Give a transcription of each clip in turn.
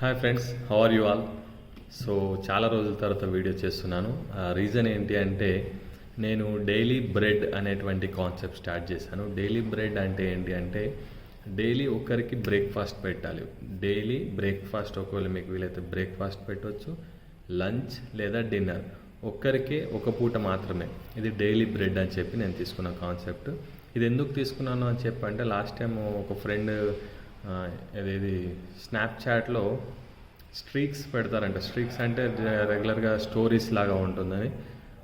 Hi friends how are you all so చాలా రోజుల తర్వాత వీడియో చేస్తున్నాను. రీజన్ ఏంటి అంటే నేను డైలీ బ్రెడ్ అనేటువంటి కాన్సెప్ట్ స్టార్ట్ చేశాను. డైలీ బ్రెడ్ అంటే ఏంటి అంటే డైలీ ఒకరికి బ్రేక్ఫాస్ట్ పెట్టాలి. డైలీ బ్రేక్ఫాస్ట్ ఒకవేళ మీకు వీలైతే బ్రేక్ఫాస్ట్ పెట్టవచ్చు లంచ్ లేదా డిన్నర్ ఒక్కరికే ఒక పూట మాత్రమే. ఇది డైలీ బ్రెడ్ అని చెప్పి నేను తీసుకున్న కాన్సెప్ట్ ఇది ఎందుకు తీసుకున్నాను అని చెప్పి అంటే లాస్ట్ టైం ఒక ఫ్రెండ్ అదేది స్నాప్చాట్లో స్ట్రీక్స్ పెడతారంట. స్ట్రీక్స్ అంటే రెగ్యులర్గా స్టోరీస్ లాగా ఉంటుందని.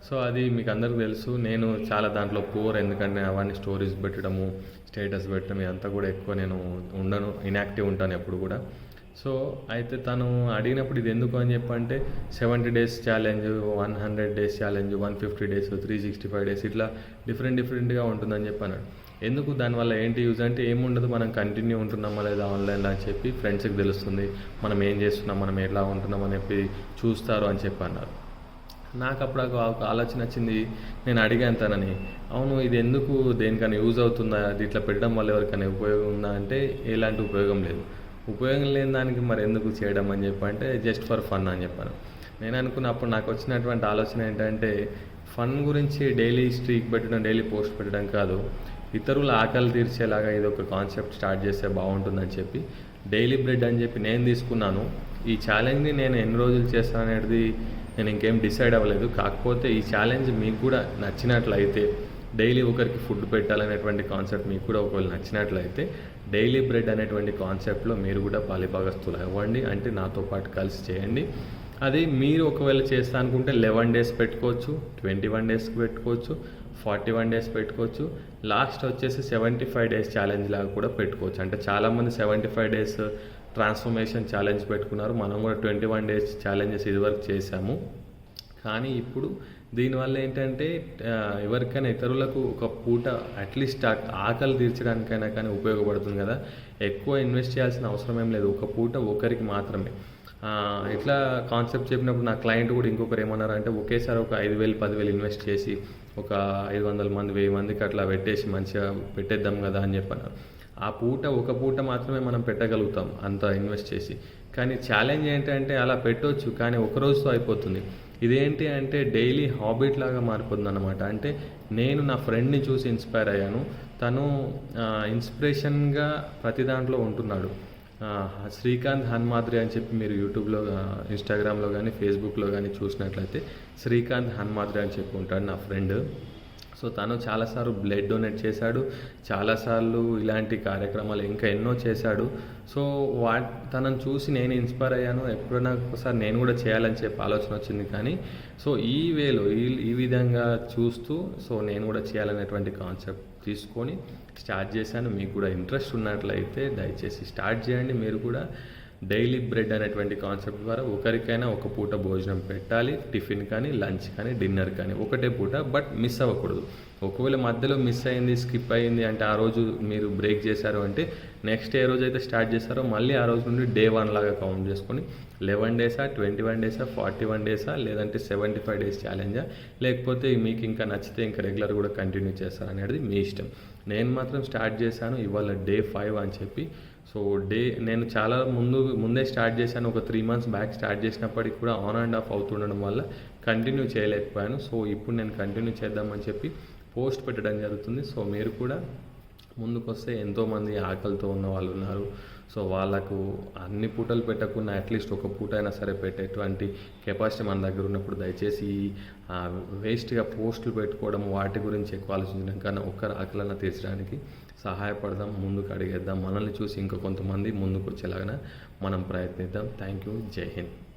సో అది మీకు అందరికీ తెలుసు. నేను చాలా దాంట్లో పూర్ ఎందుకంటే అవన్నీ స్టోరీస్ పెట్టడము స్టేటస్ పెట్టడం ఇదంతా కూడా ఎక్కువ నేను ఉండను ఇన్యాక్టివ్ ఉంటాను ఎప్పుడు కూడా. సో అయితే తను అడిగినప్పుడు ఇది ఎందుకు అని చెప్పంటే seventy days challenge one hundred days challenge one fifty days three sixty five days ఇట్లా డిఫరెంట్ డిఫరెంట్గా ఉంటుందని చెప్పి అన్నాడు ఎందుకు దానివల్ల ఏంటి యూజ్ అంటే ఏముండదు మనం కంటిన్యూ ఉంటున్నామా లేదా ఆన్లైన్లో అని చెప్పి ఫ్రెండ్స్కి తెలుస్తుంది. మనం ఏం చేస్తున్నాం మనం ఎలా ఉంటున్నాం అని చెప్పి చూస్తారు అని చెప్పి అన్నారు. నాకు అప్పుడు ఒక ఆలోచన వచ్చింది. నేను అడిగాను తనని అవును ఇది ఎందుకు దేనికైనా యూజ్ అవుతుందా? అది ఇట్లా పెట్టడం వల్ల ఎవరికైనా ఉపయోగం ఉందా? అంటే ఎలాంటి ఉపయోగం లేదు. ఉపయోగం లేని దానికి మరి ఎందుకు చేయడం? అని చెప్పి అంటే జస్ట్ ఫర్ ఫన్ అని చెప్పాను. నేను అనుకున్నప్పుడు నాకు వచ్చినటువంటి ఆలోచన ఏంటంటే ఫన్ గురించి డైలీ స్ట్రీక్ పెట్టడం డైలీ పోస్ట్ పెట్టడం కాదు. ఇతరుల ఆకలి తీర్చేలాగా ఇది ఒక కాన్సెప్ట్ స్టార్ట్ చేస్తే బాగుంటుందని చెప్పి డైలీ బ్రెడ్ అని చెప్పి నేను తీసుకున్నాను. ఈ ఛాలెంజ్ని నేను ఎన్ని రోజులు చేస్తాను అనేది నేను ఇంకేం డిసైడ్ అవ్వలేదు. కాకపోతే ఈ ఛాలెంజ్ మీకు కూడా నచ్చినట్లయితే డైలీ ఒకరికి ఫుడ్ పెట్టాలనేటువంటి కాన్సెప్ట్ మీకు కూడా ఒకవేళ నచ్చినట్లయితే డైలీ బ్రెడ్ అనేటువంటి కాన్సెప్ట్లో మీరు కూడా పాలిభాగస్తులు అవ్వండి. అంటే నాతో పాటు కలిసి చేయండి. అది మీరు ఒకవేళ చేస్తా అనుకుంటే లెవెన్ డేస్ పెట్టుకోవచ్చు ట్వంటీ వన్ డేస్కి పెట్టుకోవచ్చు. ఫార్టీ వన్ డేస్ పెట్టుకోవచ్చు. లాస్ట్ వచ్చేసి సెవెంటీ ఫైవ్ డేస్ ఛాలెంజ్ లాగా కూడా పెట్టుకోవచ్చు. అంటే చాలామంది seventy five days transformation challenge పెట్టుకున్నారు. మనం కూడా ట్వంటీ వన్ డేస్ ఛాలెంజెస్ ఇదివరకు చేశాము. కానీ ఇప్పుడు దీనివల్ల ఏంటంటే ఎవరికైనా ఇతరులకు ఒక పూట అట్లీస్ట్ ఆకలి తీర్చడానికైనా కానీ ఉపయోగపడుతుంది కదా. ఎక్కువ ఇన్వెస్ట్ చేయాల్సిన అవసరం ఏం లేదు. ఒక పూట ఒకరికి మాత్రమే. ఇట్లా కాన్సెప్ట్ చెప్పినప్పుడు నా క్లయింట్ కూడా ఇంకొకరు ఏమన్నారు అంటే ఒకేసారి ఒక ఐదు వేలు పదివేలు ఇన్వెస్ట్ చేసి ఒక ఐదు వందల మంది వెయ్యి మందికి అట్లా పెట్టేసి మంచిగా పెట్టేద్దాం కదా అని చెప్పన్నారు. ఆ పూట ఒక పూట మాత్రమే మనం పెట్టగలుగుతాం అంత ఇన్వెస్ట్ చేసి. కానీ ఛాలెంజ్ ఏంటంటే అలా పెట్టవచ్చు కానీ ఒక రోజుతో అయిపోతుంది. ఇదేంటి అంటే డైలీ హాబిట్ లాగా మారిపోతుంది అనమాట అంటే నేను నా ఫ్రెండ్ని చూసి ఇన్స్పైర్ అయ్యాను. తను ఇన్స్పిరేషన్గా ప్రతి దాంట్లో ఉంటున్నాడు. శ్రీకాంత్ హన్మాద్రి అని చెప్పి మీరు యూట్యూబ్లో ఇన్స్టాగ్రామ్లో కానీ ఫేస్బుక్లో కానీ చూసినట్లయితే శ్రీకాంత్ హన్మాద్రి అని చెప్పి ఉంటాడు నా ఫ్రెండ్. సో తను చాలాసార్లు బ్లడ్ డొనేట్ చేశాడు చాలాసార్లు ఇలాంటి కార్యక్రమాలు ఇంకా ఎన్నో చేశాడు. సో వా తనను చూసి నేను ఇన్స్పైర్ అయ్యాను ఎప్పుడైనా ఒకసారి నేను కూడా చేయాలని చెప్పి ఆలోచన వచ్చింది కానీ సో ఈ వేలో ఈ ఈ విధంగా చూస్తూ సో నేను కూడా చేయాలనేటువంటి కాన్సెప్ట్ తీసుకొని స్టార్ట్ చేశాను. మీకు కూడా ఇంట్రెస్ట్ ఉన్నట్లయితే దయచేసి స్టార్ట్ చేయండి. మీరు కూడా డైలీ బ్రెడ్ అనేటువంటి కాన్సెప్ట్ ద్వారా ఒకరికైనా ఒక పూట భోజనం పెట్టాలి టిఫిన్ కానీ లంచ్ కానీ డిన్నర్ కానీ ఒకటే పూట బట్ మిస్ అవ్వకూడదు. ఒకవేళ మధ్యలో మిస్ అయింది స్కిప్ అయింది అంటే ఆ రోజు మీరు బ్రేక్ చేశారు అంటే నెక్స్ట్ ఏ రోజు అయితే స్టార్ట్ చేస్తారో మళ్ళీ ఆ రోజు నుండి డే వన్ లాగా కౌంట్ చేసుకొని లెవెన్ డేసా ట్వంటీ వన్ డేసా ఫార్టీ వన్ డేసా లేదంటే సెవెంటీ ఫైవ్ డేస్ ఛాలెంజా? లేకపోతే మీకు ఇంకా నచ్చితే ఇంకా రెగ్యులర్ కూడా కంటిన్యూ చేస్తారు అనేది మీ ఇష్టం. నేను మాత్రం స్టార్ట్ చేశాను ఇవాళ డే ఫైవ్ అని చెప్పి సో డే నేను చాలా ముందు ముందే స్టార్ట్ చేశాను. ఒక త్రీ మంత్స్ బ్యాక్ స్టార్ట్ చేసినప్పటికి కూడా ఆన్ అండ్ ఆఫ్ అవుతుండడం వల్ల కంటిన్యూ చేయలేకపోయాను. సో ఇప్పుడు నేను కంటిన్యూ చేద్దామని చెప్పి పోస్ట్ పెట్టడం జరుగుతుంది. సో మీరు కూడా ముందుకు వస్తే ఎంతోమంది ఆకలితో ఉన్న వాళ్ళు ఉన్నారు. సో వాళ్ళకు అన్ని పూటలు పెట్టకుండా అట్లీస్ట్ ఒక పూట అయినా సరే పెట్టేటువంటి కెపాసిటీ మన దగ్గర ఉన్నప్పుడు దయచేసి వేస్ట్గా పోస్టులు పెట్టుకోవడం వాటి గురించి ఎక్కువ ఆలోచించడం కానీ ఒక్కరు ఆకలన్నా తీర్చడానికి సహాయపడదాం ముందుకు అడిగేద్దాం. మనల్ని చూసి ఇంకా కొంతమంది ముందుకు వచ్చేలాగా మనం ప్రయత్నిద్దాం. థ్యాంక్ యూ జై హింద్.